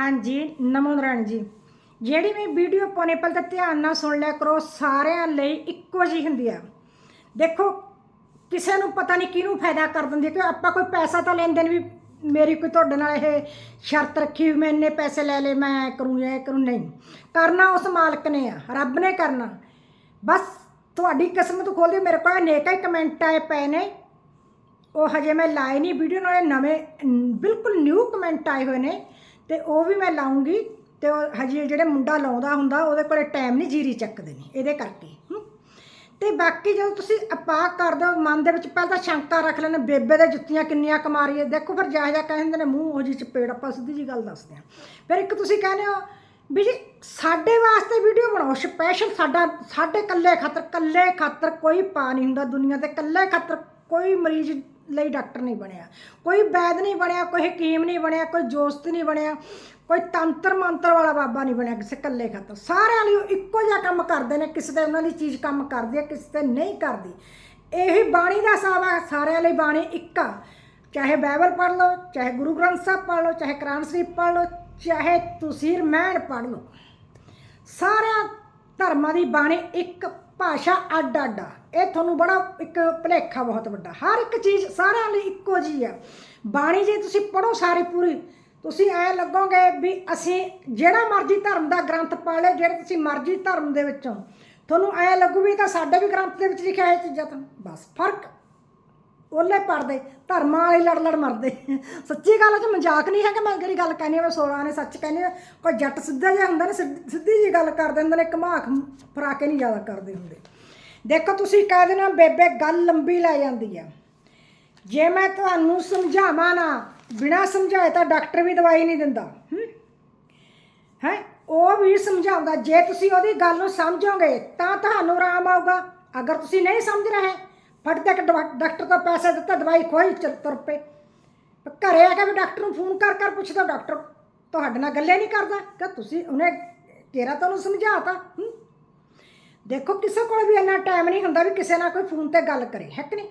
ਹਾਂਜੀ, ਨਮੋ ਨਾਰਾਇਣ ਜੀ। ਜਿਹੜੀ ਮੈਂ ਵੀਡੀਓ ਪਾਉਣੇ ਪਹਿਲਾਂ ਤਾਂ ਧਿਆਨ ਨਾਲ ਸੁਣ ਲਿਆ ਕਰੋ, ਸਾਰਿਆਂ ਲਈ ਇੱਕੋ ਜਿਹੀ ਹੁੰਦੀ ਆ। ਦੇਖੋ, ਕਿਸੇ ਨੂੰ ਪਤਾ ਨਹੀਂ ਕਿਹਨੂੰ ਫਾਇਦਾ ਕਰ ਦਿੰਦੀ ਕਿ ਆਪਾਂ ਕੋਈ ਪੈਸਾ ਤਾਂ ਲੈਂਦੇ ਨੇ ਵੀ ਮੇਰੀ ਕੋਈ ਤੁਹਾਡੇ ਨਾਲ ਇਹ ਸ਼ਰਤ ਰੱਖੀ ਵੀ ਮੈਂ ਇੰਨੇ ਪੈਸੇ ਲੈ ਲਏ, ਮੈਂ ਕਰੂੰ, ਇਹ ਕਰੂੰ, ਨਹੀਂ। ਕਰਨਾ ਉਸ ਮਾਲਕ ਨੇ ਆ, ਰੱਬ ਨੇ ਕਰਨਾ। ਬਸ ਤੁਹਾਡੀ ਕਿਸਮਤ ਖੋਲ੍ਹਦੀ ਮੇਰੇ ਕੋਲ ਅਨੇਕਾਂ ਹੀ ਕਮੈਂਟ ਆਏ ਪਏ ਨੇ। ਉਹ ਹਜੇ ਮੈਂ ਲਾਏ ਨਹੀਂ ਵੀਡੀਓ, ਨਾਲੇ ਨਵੇਂ, ਬਿਲਕੁਲ ਨਿਊ ਕਮੈਂਟ ਆਏ ਹੋਏ ਨੇ। ਤੇ ਉਹ ਵੀ ਮੈਂ ਲਾਉਂਗੀ ਤੇ ਉਹ ਹਜੇ ਜਿਹੜੇ ਮੁੰਡਾ ਲਾਉਂਦਾ ਹੁੰਦਾ, ਉਹਦੇ ਕੋਲੇ ਟਾਈਮ ਨਹੀਂ ਜੀਰੀ ਚੱਕਦੇ ਨੇ ਇਹਦੇ ਕਰਕੇ ਹਮ। ਤੇ ਬਾਕੀ ਜਦੋਂ ਤੁਸੀਂ ਅਪਾਕ ਕਰਦੇ ਹੋ ਮਨ ਦੇ ਵਿੱਚ ਪਹਿਲਾਂ ਤਾਂ ਸ਼ੰਕਾ ਰੱਖ ਲੈਣਾ, ਬੇਬੇ ਦੇ ਜੁੱਤੀਆਂ ਕਿੰਨੀਆਂ ਕਮਾਰੀਏ ਦੇਖੋ ਫਿਰ ਜਾ ਜਾ ਕਹਿੰਦੇ ਨੇ, ਮੂੰਹ ਉਹ ਜੀ ਚਪੇੜ, ਆਪਾਂ ਸਿੱਧੀ ਜੀ ਗੱਲ ਦੱਸਦੇ ਹਾਂ ਫਿਰ ਇੱਕ ਤੁਸੀਂ ਕਹਿੰਦੇ ਹੋ ਵੀ ਜੀ, ਸਾਡੇ ਵਾਸਤੇ ਵੀਡੀਓ ਬਣਾਓ ਸਪੈਸ਼ਲ ਸਾਡਾ, ਸਾਡੇ ਕੱਲੇ ਖਾਤਰ ਕੱਲੇ ਖਾਤਰ ਕੋਈ ਪਾ ਨਹੀਂ ਹੁੰਦਾ ਦੁਨੀਆ ਤੇ ਕੱਲੇ ਖਾਤਰ ਕੋਈ ਮਰੀਜ਼ ਲਈ ਡਾਕਟਰ ਨਹੀਂ ਬਣਿਆ। ਕੋਈ ਵੈਦ ਨਹੀਂ ਬਣਿਆ, ਕੋਈ ਹਕੀਮ ਨਹੀਂ ਬਣਿਆ, ਕੋਈ ਜੋਸਤ ਨਹੀਂ ਬਣਿਆ, ਕੋਈ ਤੰਤਰ ਮੰਤਰ ਵਾਲਾ ਬਾਬਾ ਨਹੀਂ ਬਣਿਆ, ਕਿਸੇ ਕੱਲੇ ਖਾਤਰ। ਸਾਰਿਆਂ ਲਈ ਉਹ ਇੱਕੋ ਜਿਹਾ ਕੰਮ ਕਰਦੇ ਨੇ, ਕਿਸੇ ਤੇ ਉਹਨਾਂ ਦੀ ਚੀਜ਼ ਕੰਮ ਕਰਦੀ ਹੈ, ਕਿਸੇ ਤੇ ਨਹੀਂ ਕਰਦੀ। ਇਹੀ ਬਾਣੀ ਦਾ ਹਿਸਾਬ ਆ ਸਾਰਿਆਂ ਲਈ ਬਾਣੀ ਇੱਕ ਆ। ਚਾਹੇ ਬਾਈਬਲ ਪੜ੍ਹ ਲਓ, ਚਾਹੇ ਗੁਰੂ ਗ੍ਰੰਥ ਸਾਹਿਬ ਪੜ੍ਹ ਲਓ, ਚਾਹੇ ਕੁਰਾਨ ਸ਼ਰੀਫ ਪੜ੍ਹ ਲਓ, ਚਾਹੇ ਤੁਸੀਂ ਰਮਾਇਣ ਪੜ੍ਹ ਲਓ। ਸਾਰਿਆਂ ਧਰਮਾਂ ਦੀ ਬਾਣੀ ਇੱਕ, ਭਾਸ਼ਾ ਅੱਡ ਅੱਡ ਆ। ਇਹ ਤੁਹਾਨੂੰ ਬੜਾ ਇੱਕ ਭੁਲੇਖਾ ਬਹੁਤ ਵੱਡਾ। ਹਰ ਇੱਕ ਚੀਜ਼ ਸਾਰਿਆਂ ਲਈ ਇੱਕੋ ਜੀ ਆ। ਬਾਣੀ ਜੇ, ਤੁਸੀਂ ਪੜੋ ਸਾਰੀ ਪੂਰੀ। ਤੁਸੀਂ ਐ ਲੱਗੋਗੇ ਵੀ ਅਸੀਂ ਜਿਹੜਾ ਮਰਜ਼ੀ ਧਰਮ ਦਾ ਗ੍ਰੰਥ ਪੜ੍ਹ ਲਿਓ ਜਿਹੜੇ ਤੁਸੀਂ ਮਰਜ਼ੀ ਧਰਮ ਦੇ ਵਿੱਚੋਂ। ਤੁਹਾਨੂੰ ਐ ਲੱਗੂ ਵੀ ਤਾਂ ਸਾਡੇ ਵੀ ਗ੍ਰੰਥ ਦੇ ਵਿੱਚ ਲਿਖਿਆ ਹੈ ਚੀਜ਼ਾਂ ਤਾਂ। ਬਸ, ਫ਼ਰਕ ਉਹਲੇ ਪੜਦੇ ਧਰਮਾਂ ਵਾਲੇ ਲੜ ਲੜ ਮਰਦੇ। ਸੱਚੀ ਗੱਲ ਹੈ ਮਜ਼ਾਕ ਨਹੀਂ ਹੈ ਕਿ ਮੈਂ ਜਿਹੜੀ ਗੱਲ ਕਹਿੰਦੀ ਆ, ਮੈਂ ਸੋਲਾਂ ਨੇ ਸੱਚ ਕਹਿੰਦੀ ਆ। ਕੋਈ ਜੱਟ ਸਿੱਧਾ ਜਿਹਾ ਹੁੰਦਾ ਨੇ, ਸਿੱਧ- ਸਿੱਧੀ ਜੀ ਗੱਲ ਕਰ ਦਿੰਦੇ ਨੇ ਘਮਾਖ ਫਰਾ ਕੇ ਨਹੀਂ ਜ਼ਿਆਦਾ ਕਰਦੇ ਹੁੰਦੇ। ਦੇਖੋ ਤੁਸੀਂ ਕਹਿ ਦੇਣਾ, ਬੇਬੇ, ਗੱਲ ਲੰਬੀ ਲੈ ਜਾਂਦੀ ਆ। ਜੇ ਮੈਂ ਤੁਹਾਨੂੰ ਸਮਝਾਵਾਂ ਨਾ, ਬਿਨਾਂ ਸਮਝਾਏ ਤਾਂ ਡਾਕਟਰ ਵੀ ਦਵਾਈ ਨਹੀਂ ਦਿੰਦਾ। ਹੈ? ਉਹ ਵੀ ਸਮਝਾਉਂਦਾ, ਜੇ ਤੁਸੀਂ ਉਹਦੀ ਗੱਲ ਨੂੰ ਸਮਝੋਗੇ, ਤਾਂ ਤੁਹਾਨੂੰ ਆਰਾਮ ਆਊਗਾ। ਅਗਰ ਤੁਸੀਂ ਨਹੀਂ ਸਮਝ ਰਹੇ, ਫਟ ਤੱਕ ਡਾਕਟਰ ਤੋਂ ਪੈਸੇ ਦਿੱਤਾ, ਦਵਾਈ ਖੋਈ, ਚੱਲ ਤੁਰ ਪਏ। ਪਰ ਘਰੇ ਆ ਕੇ ਵੀ ਡਾਕਟਰ ਨੂੰ ਫੋਨ ਕਰ ਕਰ ਪੁੱਛਦਾ, ਡਾਕਟਰ ਤੁਹਾਡੇ ਨਾਲ ਗੱਲੇ ਨਹੀਂ ਕਰਦਾ। ਕਿ ਤੁਸੀਂ ਉਹਨੇ ਤੇਰਾ ਤੁਹਾਨੂੰ ਸਮਝਾਤਾ। ਹੂੰ? ਦੇਖੋ, ਕਿਸੇ ਕੋਲ ਵੀ ਇੰਨਾ ਟਾਈਮ ਨਹੀਂ ਹੁੰਦਾ ਵੀ ਕਿਸੇ ਨਾਲ ਕੋਈ ਫੋਨ ਤੇ ਗੱਲ ਕਰੇ, ਹੈ ਕਿ ਨਹੀਂ?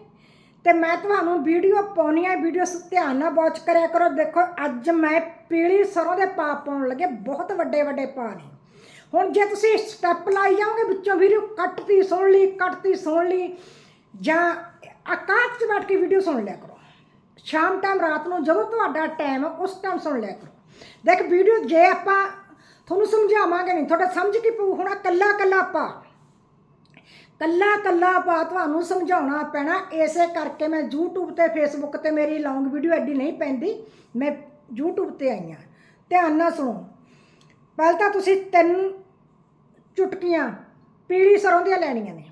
ਤੇ ਮੈਂ ਤੁਹਾਨੂੰ ਵੀਡੀਓ ਪਾਉਣੀ ਹੈ ਵੀਡੀਓ ਧਿਆਨ ਨਾਲ ਵਾਚ ਕਰਿਆ ਕਰੋ। ਦੇਖੋ, ਅੱਜ ਮੈਂ ਪੀਲੀ ਸਰੋਂ ਦੇ ਪਾ ਪਾਉਣ ਲੱਗੇ, ਬਹੁਤ ਵੱਡੇ ਵੱਡੇ ਪਾ ਨੇ। ਹੁਣ ਜੇ ਤੁਸੀਂ ਸਟੈਪ ਲਾਈ ਜਾਓਗੇ ਵਿੱਚੋਂ ਵੀਡੀਓ ਕੱਟਦੀ ਸੁਣ ਲਈ, ਕੱਟਤੀ ਸੁਣ ਲਈ, ਜਾਂ ਆਕਾਸ਼ 'ਚ ਬੈਠ ਕੇ ਵੀਡੀਓ ਸੁਣ ਲਿਆ ਕਰੋ। ਸ਼ਾਮ ਟਾਈਮ ਰਾਤ ਨੂੰ ਜਦੋਂ ਤੁਹਾਡਾ ਟਾਈਮ ਉਸ ਟਾਈਮ ਸੁਣ ਲਿਆ ਕਰੋ। ਦੇਖ ਵੀਡੀਓ ਜੇ ਆਪਾਂ ਤੁਹਾਨੂੰ ਸਮਝਾਵਾਂਗੇ ਨਹੀਂ, ਤੁਹਾਡਾ ਸਮਝ ਕੀ ਪਊ? ਹੁਣ ਕੱਲਾ ਕੱਲਾ ਆਪਾਂ ਕੱਲਾ ਕੱਲਾ ਪਾ ਤੁਹਾਨੂੰ ਸਮਝਾਉਣਾ ਪੈਣਾ। ਇਸੇ ਕਰਕੇ ਮੈਂ YouTube ਤੇ Facebook ਤੇ ਮੇਰੀ ਲੌਂਗ ਵੀਡੀਓ ਐਡੀ ਨਹੀਂ ਪੈਂਦੀ। ਮੈਂ YouTube ਤੇ ਆਈ ਹਾਂ। ਧਿਆਨ ਨਾਲ ਸੁਣੋ। ਪਹਿਲਾਂ ਤਾਂ ਤੁਸੀਂ ਤਿੰਨ ਚੁਟਕੀਆਂ ਪੀਲੀ ਸਰੋਂ ਦੀਆਂ ਲੈਣੀਆਂ ਨੇ।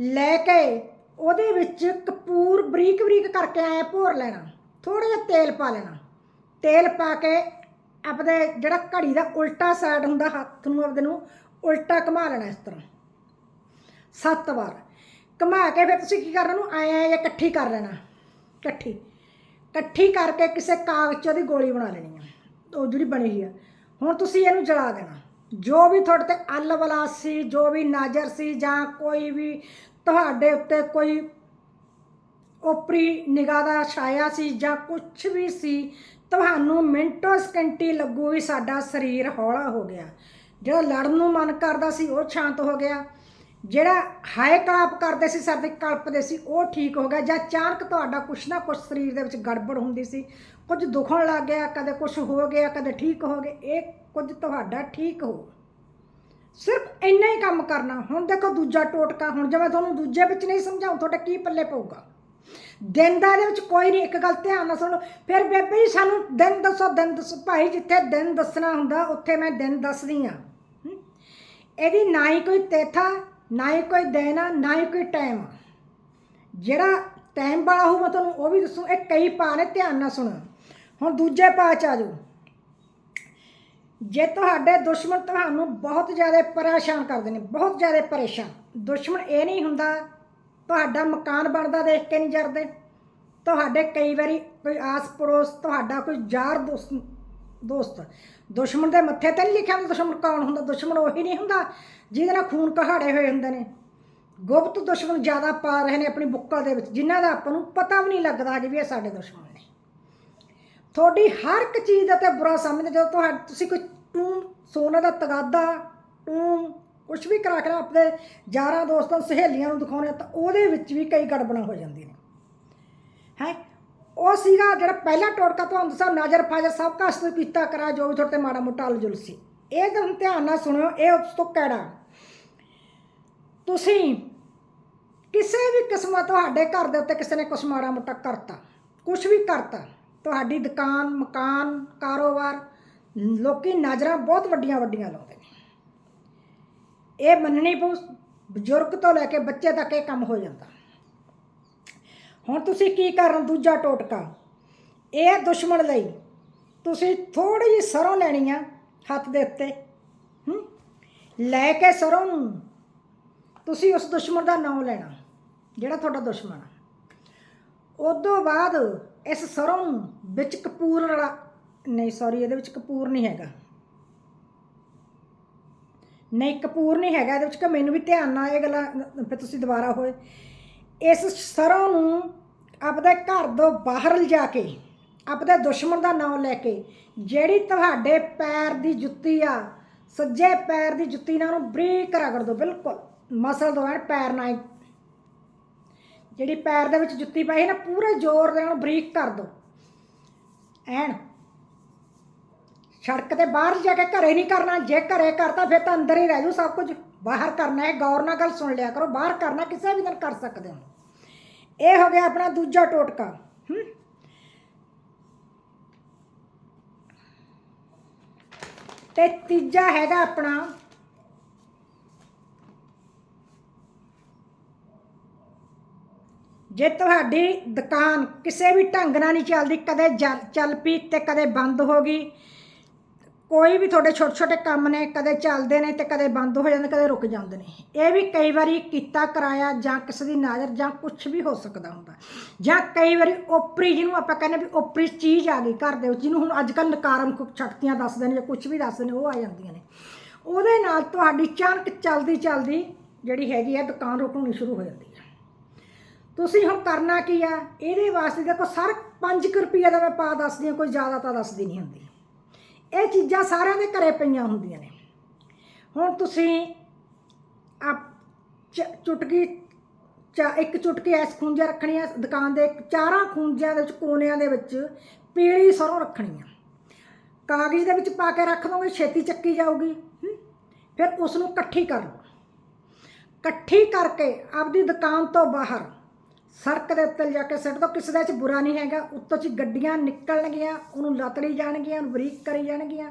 ਲੈ ਕੇ ਉਹਦੇ ਵਿੱਚ ਕਪੂਰ ਬਰੀਕ ਬਰੀਕ ਕਰਕੇ ਐ ਭੋਰ ਲੈਣਾ। ਥੋੜਾ ਜਿਹਾ ਤੇਲ ਪਾ ਲੈਣਾ। ਤੇਲ ਪਾ ਕੇ ਆਪਦੇ ਜਿਹੜਾ ਘੜੀ ਦਾ ਉਲਟਾ ਸਾਈਡ ਹੁੰਦਾ ਹੱਥ ਨੂੰ, ਆਪਦੇ ਨੂੰ ਉਲਟਾ ਘੁਮਾ ਲੈਣਾ ਇਸ ਤਰ੍ਹਾਂ। ਸੱਤ ਵਾਰ। ਘੁਮਾ ਕੇ ਫਿਰ ਤੁਸੀਂ ਕੀ ਕਰਨਾ ਨੂੰ ਐਂ ਐਂ ਜਾਂ ਇਕੱਠੀ ਕਰ ਲੈਣਾ। ਇਕੱਠੀ। ਇਕੱਠੀ ਕਰਕੇ ਕਿਸੇ ਕਾਗਜ਼ 'ਚ ਉਹਦੀ ਗੋਲੀ ਬਣਾ ਲੈਣੀ ਆ। ਉਹ ਜਿਹੜੀ ਬਣੀ ਹੋਈ ਆ। ਹੁਣ ਤੁਸੀਂ ਇਹਨੂੰ ਜਲਾ ਦੇਣਾ। ਜੋ ਵੀ ਤੁਹਾਡੇ ਤੇ ਅਲਵਲਾ ਸੀ, ਜੋ ਵੀ ਨਾਜ਼ਰ ਸੀ, ਜਾਂ ਕੋਈ ਵੀ ਤੁਹਾਡੇ ਉੱਤੇ ਕੋਈ ਓਪਰੀ ਨਿਗਾਹ ਦਾ ਛਾਇਆ ਸੀ, ਜਾਂ ਕੁਝ ਵੀ ਸੀ, ਤੁਹਾਨੂੰ ਮਿੰਟੋ ਸਕਿੰਟੀ ਲੱਗੂ ਵੀ ਸਾਡਾ ਸਰੀਰ ਹੌਲਾ ਹੋ ਗਿਆ। ਜਿਹੜਾ ਲੜਨ ਨੂੰ ਮਨ ਕਰਦਾ ਸੀ, ਉਹ ਸ਼ਾਂਤ ਹੋ ਗਿਆ। ਜਿਹੜਾ ਹਾਏ ਕਲਾਪ ਕਰਦੇ ਸੀ, ਸਾਡੇ ਕਲਪਦੇ ਸੀ, ਉਹ ਠੀਕ ਹੋ ਗਿਆ। ਜਾਂ ਅਚਾਨਕ ਤੁਹਾਡਾ ਕੁਛ ਨਾ ਕੁਛ ਸਰੀਰ ਦੇ ਵਿੱਚ ਗੜਬੜ ਹੁੰਦੀ ਸੀ। ਕੁਝ ਦੁਖਣ ਲੱਗ ਗਿਆ, ਕਦੇ ਕੁਛ ਹੋ ਗਿਆ, ਕਦੇ ਠੀਕ ਹੋ ਗਏ। ਇਹ ਕੁਝ ਤੁਹਾਡਾ ਠੀਕ ਹੋ ਸਿਰਫ ਇੰਨਾ ਹੀ ਕੰਮ ਕਰਨਾ। ਹੁਣ ਦੇਖੋ ਦੂਜਾ ਟੋਟਕਾ। ਹੁਣ ਜੇ ਮੈਂ ਤੁਹਾਨੂੰ ਦੂਜੇ ਵਿੱਚ ਨਹੀਂ ਸਮਝਾਉਂ ਤੁਹਾਡਾ ਕੀ ਪੱਲੇ ਪਊਗਾ? ਦਿਨ ਦਾ ਦੇ ਵਿੱਚ ਕੋਈ ਨਹੀਂ। ਇੱਕ ਗੱਲ ਧਿਆਨ ਨਾਲ ਸੁਣੋ। ਫਿਰ ਬੇਬੇ ਜੀ ਸਾਨੂੰ ਦਿਨ ਦੱਸੋ ਦਿਨ ਦੱਸੋ। ਭਾਈ ਜਿੱਥੇ ਦਿਨ ਦੱਸਣਾ ਹੁੰਦਾ, ਉੱਥੇ ਮੈਂ ਦਿਨ ਦੱਸਦੀ ਆ ਇਹਦੀ ਨਾ ਹੀ ਕੋਈ ਤੇਥਾ ਨਾ ਹੀ ਕੋਈ ਦਿਨ, ਨਾ ਹੀ ਕੋਈ ਟਾਈਮ ਜਿਹੜਾ ਟਾਈਮ ਵਾਲਾ ਹੋਊ ਮੈਂ ਤੁਹਾਨੂੰ ਉਹ ਵੀ ਦੱਸੂ, ਇਹ ਕਈ ਪਾ ਨੇ, ਧਿਆਨ ਨਾਲ ਸੁਣੋ। ਹੁਣ ਦੂਜੇ ਪਾ ਚ ਆ ਜਾਓ। ਜੇ ਤੁਹਾਡੇ ਦੁਸ਼ਮਣ ਤੁਹਾਨੂੰ ਬਹੁਤ ਜ਼ਿਆਦਾ ਪਰੇਸ਼ਾਨ ਕਰਦੇ ਨੇ, ਬਹੁਤ ਜ਼ਿਆਦਾ ਪਰੇਸ਼ਾਨ। ਦੁਸ਼ਮਣ ਇਹ ਨਹੀਂ ਹੁੰਦਾ, ਤੁਹਾਡਾ ਮਕਾਨ ਬਣਦਾ ਦੇਖ ਕੇ ਨਹੀਂ ਜਰਦੇ। ਤੁਹਾਡੇ ਕਈ ਵਾਰੀ ਕੋਈ ਆਸ ਪੜੋਸ ਤੁਹਾਡਾ ਕੋਈ ਯਾਰ ਦੋਸਤ ਦੋਸਤ ਦੁਸ਼ਮਣ ਦੇ ਮੱਥੇ ਤੇ ਨਹੀਂ ਲਿਖਿਆ ਹੁੰਦਾ ਦੁਸ਼ਮਣ ਕੌਣ ਹੁੰਦਾ, ਦੁਸ਼ਮਣ ਉਹੀ ਨਹੀਂ ਹੁੰਦਾ ਜਿਹਦੇ ਨਾਲ ਖੂਨ ਕਹਾੜੇ ਹੋਏ ਹੁੰਦੇ ਨੇ। ਗੁਪਤ ਦੁਸ਼ਮਣ ਜ਼ਿਆਦਾ ਪਾ ਰਹੇ ਨੇ ਆਪਣੀ ਬੁੱਕਲ ਦੇ ਵਿੱਚ, ਜਿਨ੍ਹਾਂ ਦਾ ਆਪਾਂ ਨੂੰ ਪਤਾ ਵੀ ਨਹੀਂ ਲੱਗਦਾ ਕਿ ਵੀ ਇਹ ਸਾਡੇ ਦੁਸ਼ਮਣ ਨੇ। ਤੁਹਾਡੀ ਹਰ ਇੱਕ ਚੀਜ਼ ਦਾ ਤੇ ਬੁਰਾ ਸਮਝਦੇ ਜਦੋਂ ਤੁਹਾਡਾ, ਤੁਸੀਂ ਕੋਈ ਟੂਮ ਸੋਨਾ ਦਾ ਤਗਾਦਾ ਟੂਮ ਕੁਝ ਵੀ ਕਰਾ ਕੇ ਆਪਣੇ ਯਾਰਾਂ ਦੋਸਤਾਂ ਸਹੇਲੀਆਂ ਨੂੰ ਦਿਖਾਉਂਦੇ ਤਾਂ ਉਹਦੇ ਵਿੱਚ ਵੀ ਕਈ ਗੜਬੜਾਂ ਹੋ ਜਾਂਦੀਆਂ ਨੇ। ਹੈ? ਉਹ ਸੀਗਾ ਜਿਹੜਾ ਪਹਿਲਾ ਟੋਟਕਾ ਤੁਹਾਨੂੰ ਦੱਸਾਂ ਨਜ਼ਰ ਫਾਜ਼ਰ ਸਭ ਕਾ ਕੀਤਾ ਕਰਾ ਜੋ ਵੀ ਤੁਹਾਡੇ ਤੇ ਮਾੜਾ ਮੋਟਾ ਅਲਜੁਲ ਸੀ। ਇਹ ਤਾਂ ਧਿਆਨ ਨਾਲ ਸੁਣਿਓ ਇਹ ਉਸ ਤੋਂ ਕਿਹੜਾ? ਤੁਸੀਂ ਕਿਸੇ ਵੀ ਕਿਸਮ ਤੁਹਾਡੇ ਘਰ ਦੇ ਉੱਤੇ ਕਿਸੇ ਨੇ ਕੁਛ ਮਾੜਾ ਮੋਟਾ ਕਰਤਾ, ਕੁਛ ਵੀ ਕਰਤਾ, ਤੁਹਾਡੀ ਦੁਕਾਨ, ਮਕਾਨ, ਕਾਰੋਬਾਰ, ਲੋਕੀ ਨਜ਼ਰਾਂ ਬਹੁਤ ਵੱਡੀਆਂ ਵੱਡੀਆਂ ਲਾਉਂਦੇ ਨੇ। ਇਹ ਮੰਨਣੀ ਪਊ, ਬਜ਼ੁਰਗ ਤੋਂ ਲੈ ਕੇ ਬੱਚੇ ਤੱਕ ਇਹ ਕੰਮ ਹੋ ਜਾਂਦਾ। ਹੁਣ ਤੁਸੀਂ ਕੀ ਕਰਨ ਦੂਜਾ ਟੋਟਕਾ? ਇਹ ਦੁਸ਼ਮਣ ਲਈ ਤੁਸੀਂ ਥੋੜੀ ਜਿਹੀ ਸਰੋਂ ਲੈਣੀ ਆ ਹੱਥ ਦੇ ਉੱਤੇ, ਹੂੰ? ਲੈ ਕੇ ਸਰੋਂ ਨੂੰ। ਤੁਸੀਂ ਉਸ ਦੁਸ਼ਮਣ ਦਾ ਨਾਮ ਲੈਣਾ, ਜਿਹੜਾ ਤੁਹਾਡਾ ਦੁਸ਼ਮਣ ਆ। ਉਦੋਂ ਬਾਅਦ ਇਸ ਸਰੋਂ ਨੂੰ ਵਿੱਚ ਕਪੂਰ ਰਲਾ ਨਹੀਂ ਸੌਰੀ ਇਹਦੇ ਵਿੱਚ ਕਪੂਰ ਨਹੀਂ ਹੈਗਾ। ਨਹੀਂ, ਕਪੂਰ ਨਹੀਂ ਹੈਗਾ, ਇਹਦੇ ਵਿੱਚ ਕਿ ਮੈਨੂੰ ਵੀ ਧਿਆਨ ਨਾਲ ਇਹ ਗੱਲਾਂ, ਫਿਰ ਤੁਸੀਂ ਦੁਬਾਰਾ ਹੋਏ। ਇਸ ਸਰੋਂ ਨੂੰ ਆਪਦੇ ਘਰ ਤੋਂ ਬਾਹਰ ਲਿਜਾ ਕੇ, ਆਪਦੇ ਦੁਸ਼ਮਣ ਦਾ ਨਾਮ ਲੈ ਕੇ, ਜਿਹੜੀ ਤੁਹਾਡੇ ਪੈਰ ਦੀ ਜੁੱਤੀ ਆ, ਸੱਜੇ ਪੈਰ ਦੀ ਜੁੱਤੀ ਨਾਲ ਉਹਨੂੰ ਬਰੀਕ ਰਗੜ ਦਿਓ, ਬਿਲਕੁਲ। ਮਸਲ ਦੋ ਐਨ ਪੈਰ ਨਾਲ ਜਿਹੜੀ ਪੈਰ ਦੇ ਵਿੱਚ ਜੁੱਤੀ ਪਾਈ ਹੈ ਨਾ, ਪੂਰੇ ਜ਼ੋਰ ਦੇ ਨਾਲ ਬਰੀਕ ਕਰ ਦਿਓ। ਐਨ ਸੜਕ ਤੇ ਬਾਹਰ ਜਾ ਕੇ ਘਰੇ ਨਹੀਂ ਕਰਨਾ, ਜੇ ਘਰੇ ਕਰਤਾ ਫਿਰ ਤਾਂ ਅੰਦਰ ਹੀ ਰਹਿ ਜੂ ਸਭ ਕੁਝ। ਬਾਹਰ ਕਰਨਾ ਹੈ ਗੌਰ ਨਾਲ ਗੱਲ ਸੁਣ ਲਿਆ ਕਰੋ, ਬਾਹਰ ਕਰਨਾ ਕਿਸੇ ਵੀ ਦਿਨ ਕਰ ਸਕਦੇ ਹੋ। ਇਹ ਹੋ ਗਿਆ ਆਪਣਾ ਦੂਜਾ ਟੋਟਕਾ, ਹੂੰ। ਤੇ ਤੀਜਾ ਹੈਗਾ ਆਪਣਾ ਜੇ ਤੁਹਾਡੀ ਦੁਕਾਨ ਕਿਸੇ ਵੀ ਢੰਗ ਨਾਲ ਨਹੀਂ ਚੱਲਦੀ, ਕਦੇ ਜਲ- ਚੱਲ ਪਈ ਤੇ ਕਦੇ ਬੰਦ ਹੋ ਗਈ ਕੋਈ ਵੀ ਤੁਹਾਡੇ ਛੋਟੇ ਛੋਟੇ ਕੰਮ ਨੇ, ਕਦੇ ਚੱਲਦੇ ਨੇ ਤੇ ਕਦੇ ਬੰਦ ਹੋ ਜਾਂਦੇ, ਕਦੇ ਰੁਕ ਜਾਂਦੇ ਨੇ। ਇਹ ਵੀ ਕਈ ਵਾਰੀ ਕੀਤਾ ਕਰਾਇਆ ਜਾਂ ਕਿਸੇ ਦੀ ਨਜ਼ਰ ਜਾਂ ਕੁਝ ਵੀ ਹੋ ਸਕਦਾ ਹੁੰਦਾ। ਜਾਂ ਕਈ ਵਾਰੀ ਓਪਰੀ ਜਿਹਨੂੰ ਆਪਾਂ ਕਹਿੰਦੇ ਵੀ ਓਪਰੀ ਚੀਜ਼ ਆ ਗਈ ਘਰ ਦੇ ਵਿੱਚ, ਜਿਹਨੂੰ ਹੁਣ ਅੱਜ ਕੱਲ੍ਹ ਨਕਾਰਾਤਮਕ ਸ਼ਕਤੀਆਂ ਦੱਸਦੇ ਨੇ ਜਾਂ ਕੁਝ ਵੀ ਦੱਸਦੇ ਨੇ, ਉਹ ਆ ਜਾਂਦੀਆਂ ਨੇ। ਉਹਦੇ ਨਾਲ ਤੁਹਾਡੀ ਚਾਣਕ ਚੱਲਦੀ ਚੱਲਦੀ ਜਿਹੜੀ ਹੈਗੀ ਆ, ਦੁਕਾਨ ਰੁਕਣੀ ਸ਼ੁਰੂ ਹੋ ਜਾਂਦੀ ਹੈ। ਤੁਸੀਂ ਹੁਣ ਕਰਨਾ ਕੀ ਆ? ਇਹਦੇ ਵਾਸਤੇ ਦੇਖੋ, ਸਰ 5 ਰੁਪਏ ਦਾ ਮੈਂ ਪਾ ਦੱਸਦੀ ਹਾਂ, ਕੋਈ ਜ਼ਿਆਦਾ ਤਾਂ ਦੱਸਦੀ ਨਹੀਂ ਹੁੰਦੀ। ਇਹ ਚੀਜ਼ਾਂ ਸਾਰਿਆਂ ਦੇ ਘਰੇ ਪਈਆਂ ਹੁੰਦੀਆਂ ਨੇ। ਹੁਣ ਤੁਸੀਂ ਆ ਚੁਟਕੀ, ਚਾ ਇੱਕ ਚੁਟਕੀ ਐਸ ਖੂੰਜਾ ਰੱਖਣੀ ਆ ਦੁਕਾਨ ਦੇ ਚਾਰਾਂ ਖੂੰਜਿਆਂ ਦੇ ਵਿੱਚ, ਕੋਨਿਆਂ ਦੇ ਵਿੱਚ ਪੀਲੀ ਸਰੋਂ ਰੱਖਣੀ ਆ ਕਾਗਜ਼ ਦੇ ਵਿੱਚ ਪਾ ਕੇ ਰੱਖ ਦੋਗੇ, ਛੇਤੀ ਚੱਕੀ ਜਾਊਗੀ। ਫਿਰ ਉਸ ਨੂੰ ਇਕੱਠੀ ਕਰ ਲਓ। ਇਕੱਠੀ ਕਰਕੇ ਆਪਦੀ ਦੁਕਾਨ ਤੋਂ ਬਾਹਰ ਸੜਕ ਦੇ ਉੱਤੇ ਜਾ ਕੇ ਸੱਟ ਦੋ, ਕਿਸੇ ਦੇ ਵਿੱਚ ਬੁਰਾ ਨਹੀਂ ਹੈਗਾ। ਉੱਤੋਂ ਚ ਗੱਡੀਆਂ ਨਿਕਲਣਗੀਆਂ, ਉਹਨੂੰ ਲੱਤੜੀ ਜਾਣਗੀਆਂ, ਉਹਨੂੰ ਬਰੀਕ ਕਰੀ ਜਾਣਗੀਆਂ।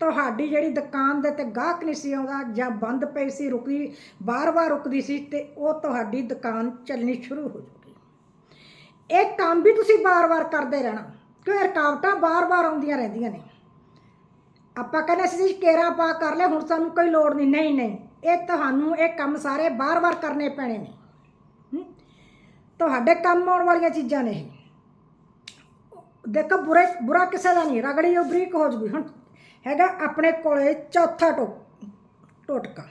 ਤੁਹਾਡੀ ਜਿਹੜੀ ਦੁਕਾਨ ਦੇ ਤੇ ਗਾਹਕ ਨਹੀਂ ਸੀ ਆਉਂਦਾ ਜਾਂ ਬੰਦ ਪਈ ਸੀ, ਰੁਕੀ ਬਾਰ-ਬਾਰ ਰੁਕਦੀ ਸੀ ਤੇ ਉਹ ਤੁਹਾਡੀ ਦੁਕਾਨ ਚੱਲਣੀ ਸ਼ੁਰੂ ਹੋ ਜੂਗੀ। ਇਹ ਕੰਮ ਵੀ ਤੁਸੀਂ ਬਾਰ-ਬਾਰ ਕਰਦੇ ਰਹਿਣਾ। ਕਿਉਂ ਰੁਕਾਵਟਾਂ ਬਾਰ-ਬਾਰ ਆਉਂਦੀਆਂ ਰਹਿੰਦੀਆਂ ਨੇ। ਆਪਾਂ ਕਹਿੰਦੇ ਸੀ ਜੀ, ਕੇਰਾ ਪਾ ਕਰ ਲੈ, ਹੁਣ ਸਾਨੂੰ ਕੋਈ ਲੋੜ ਨਹੀਂ। ਨਹੀਂ ਨਹੀਂ, ਇਹ ਤੁਹਾਨੂੰ ਇਹ ਕੰਮ ਸਾਰੇ ਬਾਰ-ਬਾਰ ਕਰਨੇ ਪੈਣੇ ਨੇ। ਤੁਹਾਡੇ ਕੰਮ ਆਉਣ ਵਾਲੀਆਂ ਚੀਜ਼ਾਂ ਨੇ ਇਹ। ਦੇਖੋ ਬੁਰੇ ਬੁਰਾ ਕਿਸੇ ਦਾ ਨਹੀਂ। ਰਗੜੀ ਉਹ ਬਰੀਕ ਹੋ ਜੂਗੀ। ਹੁਣ ਹੈਗਾ ਆਪਣੇ ਕੋਲੇ ਚੌਥਾ ਟੋ ਟੋਟਕਾ।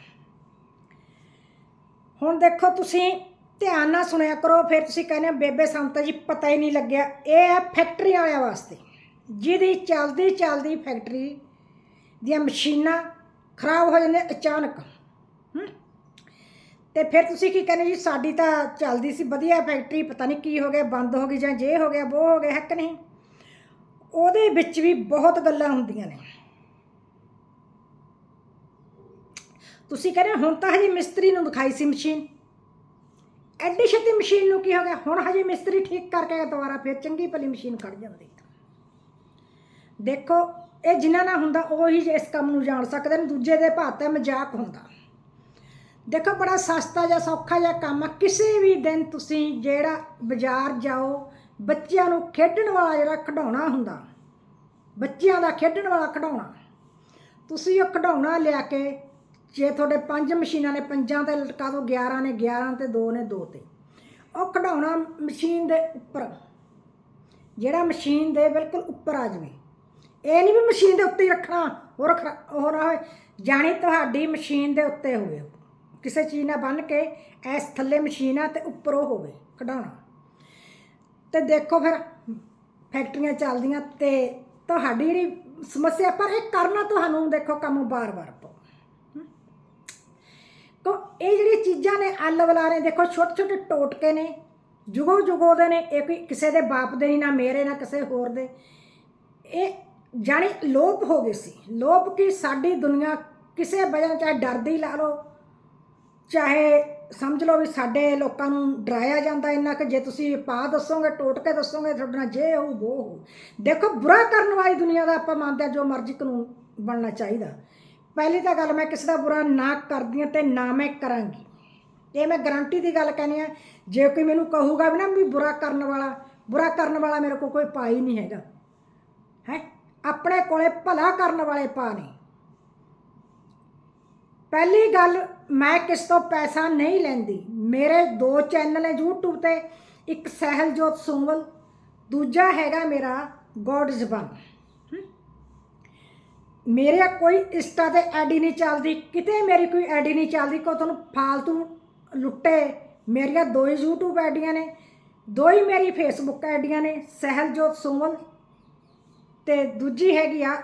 ਹੁਣ ਦੇਖੋ ਤੁਸੀਂ ਧਿਆਨ ਨਾਲ ਸੁਣਿਆ ਕਰੋ। ਫਿਰ ਤੁਸੀਂ ਕਹਿੰਦੇ ਹੋ, ਬੇਬੇ ਸੰਤਾ ਜੀ ਪਤਾ ਹੀ ਨਹੀਂ ਲੱਗਿਆ। ਇਹ ਹੈ ਫੈਕਟਰੀ ਵਾਲਿਆਂ ਵਾਸਤੇ। ਜਿਹਦੀ ਚੱਲਦੀ ਚੱਲਦੀ ਫੈਕਟਰੀ ਦੀਆਂ ਮਸ਼ੀਨਾਂ ਖਰਾਬ ਹੋ ਜਾਂਦੀਆਂ ਅਚਾਨਕ। ਤੇ ਫਿਰ ਤੁਸੀਂ ਕੀ ਕਹਿੰਦੇ ਜੀ? ਸਾਡੀ ਤਾਂ ਚੱਲਦੀ ਸੀ ਵਧੀਆ ਫੈਕਟਰੀ ਪਤਾ ਨਹੀਂ ਕੀ ਹੋ ਗਿਆ, ਬੰਦ ਹੋ ਗਈ ਜਾਂ ਜੇ ਹੋ ਗਿਆ ਉਹ ਹੋ ਗਿਆ ਹੱਕ ਨਹੀਂ? ਉਹਦੇ ਵਿੱਚ ਵੀ ਬਹੁਤ ਗੱਲਾਂ ਹੁੰਦੀਆਂ ਨੇ। ਤੁਸੀਂ ਕਹਿੰਦੇ ਹੁਣ ਤਾਂ ਹਜੇ ਮਿਸਤਰੀ ਨੂੰ ਦਿਖਾਈ ਸੀ ਮਸ਼ੀਨ। ਐਡੀ ਛੇਤੀ ਮਸ਼ੀਨ ਨੂੰ ਕੀ ਹੋ ਗਿਆ? ਹੁਣ ਹਜੇ ਮਿਸਤਰੀ ਠੀਕ ਕਰਕੇ ਦੁਬਾਰਾ ਫਿਰ ਚੰਗੀ ਭਲੀ ਮਸ਼ੀਨ ਕੱਢ ਜਾਂਦੀ। ਦੇਖੋ, ਇਹ ਜਿਨ੍ਹਾਂ ਨਾਲ ਹੁੰਦਾ, ਉਹੀ ਇਸ ਕੰਮ ਨੂੰ ਜਾਣ ਸਕਦੇ ਨੇ, ਦੂਜੇ ਦੇ ਭਾਤ ਹੈ ਮਜ਼ਾਕ ਹੁੰਦਾ। ਦੇਖੋ ਬੜਾ ਸਸਤਾ ਜਾਂ ਸੌਖਾ ਜਿਹਾ ਕੰਮ ਆ। ਕਿਸੇ ਵੀ ਦਿਨ ਤੁਸੀਂ ਜਿਹੜਾ ਬਾਜ਼ਾਰ ਜਾਓ, ਬੱਚਿਆਂ ਨੂੰ ਖੇਡਣ ਵਾਲਾ ਜਿਹੜਾ ਖਿਡੌਣਾ ਹੁੰਦਾ, ਬੱਚਿਆਂ ਦਾ ਖੇਡਣ ਵਾਲਾ ਖਿਡੌਣਾ, ਤੁਸੀਂ ਉਹ ਖਿਡੌਣਾ ਲਿਆ ਕੇ ਜੇ ਤੁਹਾਡੇ ਪੰਜ ਮਸ਼ੀਨਾਂ ਨੇ, ਪੰਜਾਂ ਤੇ ਲਟਕਾ ਦਿਓ 11 ਨੇ 11 ਤੇ 2 ਨੇ 2 ਤੇ। ਉਹ ਖਿਡੌਣਾ ਮਸ਼ੀਨ ਦੇ ਉੱਪਰ, ਜਿਹੜਾ ਮਸ਼ੀਨ ਦੇ ਬਿਲਕੁਲ ਉੱਪਰ ਆ ਜਾਵੇ। ਇਹ ਨਹੀਂ ਵੀ ਮਸ਼ੀਨ ਦੇ ਉੱਤੇ ਹੀ ਰੱਖਣਾ, ਹੋਰ ਉਹ ਨਾ ਹੋਏ, ਜਾਣੀ ਤੁਹਾਡੀ ਮਸ਼ੀਨ ਦੇ ਉੱਤੇ ਹੋਵੇ। ਕਿਸੇ ਚੀਜ਼ ਨਾਲ ਬੰਨ ਕੇ ਐਸ ਥੱਲੇ ਮਸ਼ੀਨ ਆ ਤੇ ਉੱਪਰ ਉਹ ਹੋਵੇ, ਕਢਾਉਣਾ। ਤੇ ਦੇਖੋ ਫਿਰ, ਫੈਕਟਰੀਆਂ ਚੱਲਦੀਆਂ ਤੇ ਤੁਹਾਡੀ ਜਿਹੜੀ ਸਮੱਸਿਆ, ਪਰ ਇਹ ਕਰਨਾ ਤੁਹਾਨੂੰ ਦੇਖੋ ਕੰਮ ਬਾਰ-ਬਾਰ ਪਓ। ਕੋ ਇਹ ਜਿਹੜੀ ਚੀਜ਼ਾਂ ਨੇ, ਅੱਲ ਵਲਾ ਨੇ ਦੇਖੋ ਛੋਟੇ ਛੋਟੇ ਟੋਟਕੇ ਨੇ ਜੁਗੋ ਜੁਗੋ ਦੇ ਨੇ, ਇਹ ਕੋਈ ਕਿਸੇ ਦੇ ਬਾਪ ਦੇ ਨਹੀਂ ਨਾ ਮੇਰੇ, ਨਾ ਕਿਸੇ ਹੋਰ ਦੇ। ਇਹ ਜਾਣੀ ਲੋਪ ਹੋ ਗਏ ਸੀ। ਲੋਪ ਕੀ ਸਾਡੀ ਦੁਨੀਆ ਕਿਸੇ ਵਜ੍ਹਾ ਚਾਹੇ ਡਰਦੀ ਲਾ ਲਓ ਚਾਹੇ ਸਮਝ ਲਓ ਵੀ ਸਾਡੇ ਲੋਕਾਂ ਨੂੰ ਡਰਾਇਆ ਜਾਂਦਾ ਇੰਨਾ ਕਿ, ਜੇ ਤੁਸੀਂ ਪਾ ਦੱਸੋਗੇ ਟੋਟ ਕੇ ਦੱਸੋਗੇ, ਤੁਹਾਡੇ ਨਾਲ ਜੇ ਹੋ ਵੋ ਹੋ ਦੇਖੋ, ਬੁਰਾ ਕਰਨ ਵਾਲੀ ਦੁਨੀਆ ਦਾ ਆਪਾਂ ਮੰਨਦੇ ਹਾਂ, ਜੋ ਮਰਜ਼ੀ ਕਾਨੂੰਨ ਬਣਨਾ ਚਾਹੀਦਾ। ਪਹਿਲੀ ਤਾਂ ਗੱਲ ਮੈਂ ਕਿਸੇ ਦਾ ਬੁਰਾ ਨਾ ਕਰਦੀ ਹਾਂ ਤੇ ਨਾ ਮੈਂ ਕਰਾਂਗੀ। ਇਹ ਮੈਂ ਗਾਰੰਟੀ ਦੀ ਗੱਲ ਕਹਿੰਦੀ ਆ ਜੇ ਕੋਈ ਮੈਨੂੰ ਕਹੂਗਾ ਵੀ ਨਾ ਵੀ ਬੁਰਾ ਕਰਨ ਵਾਲਾ, ਬੁਰਾ ਕਰਨ ਵਾਲਾ ਮੇਰੇ ਕੋਲ ਕੋਈ ਪਾ ਹੀ ਨਹੀਂ ਹੈਗਾ। ਹੈ? ਆਪਣੇ ਕੋਲੇ ਭਲਾ ਕਰਨ ਵਾਲੇ ਪਾ ਨੇ ਪਹਿਲੀ ਗੱਲ, ਮੈਂ ਕਿਸ ਤੋਂ ਪੈਸਾ ਨਹੀਂ ਲੈਂਦੀ। ਮੇਰੇ ਦੋ ਚੈਨਲ ਹੈ YouTube ਤੇ, ਇੱਕ ਸਹਿਲਜੋਤ ਸੋਮਲ, ਦੂਜਾ ਹੈਗਾ ਮੇਰਾ ਗੋਡ ਜ਼ਬਾਨ। ਮੇਰੇ ਕੋਈ ਇੰਸਟਾ ਤੇ ਐਡੀ ਨਹੀਂ ਚੱਲਦੀ, ਕਿਤੇ ਮੇਰੀ ਕੋਈ ਐਡੀ ਨਹੀਂ ਚੱਲਦੀ ਕੋ ਤੁਹਾਨੂੰ ਫਾਲਤੂ ਲੁੱਟੇ। ਮੇਰੀਆਂ ਦੋ ਹੀ YouTube ਐਡੀਆਂ ਨੇ, ਦੋ ਹੀ ਮੇਰੀ Facebook ਐਡੀਆਂ ਨੇ, ਸਹਿਲਜੋਤ ਸੋਮਲ ਤੇ ਦੂਜੀ ਹੈਗੀ ਆ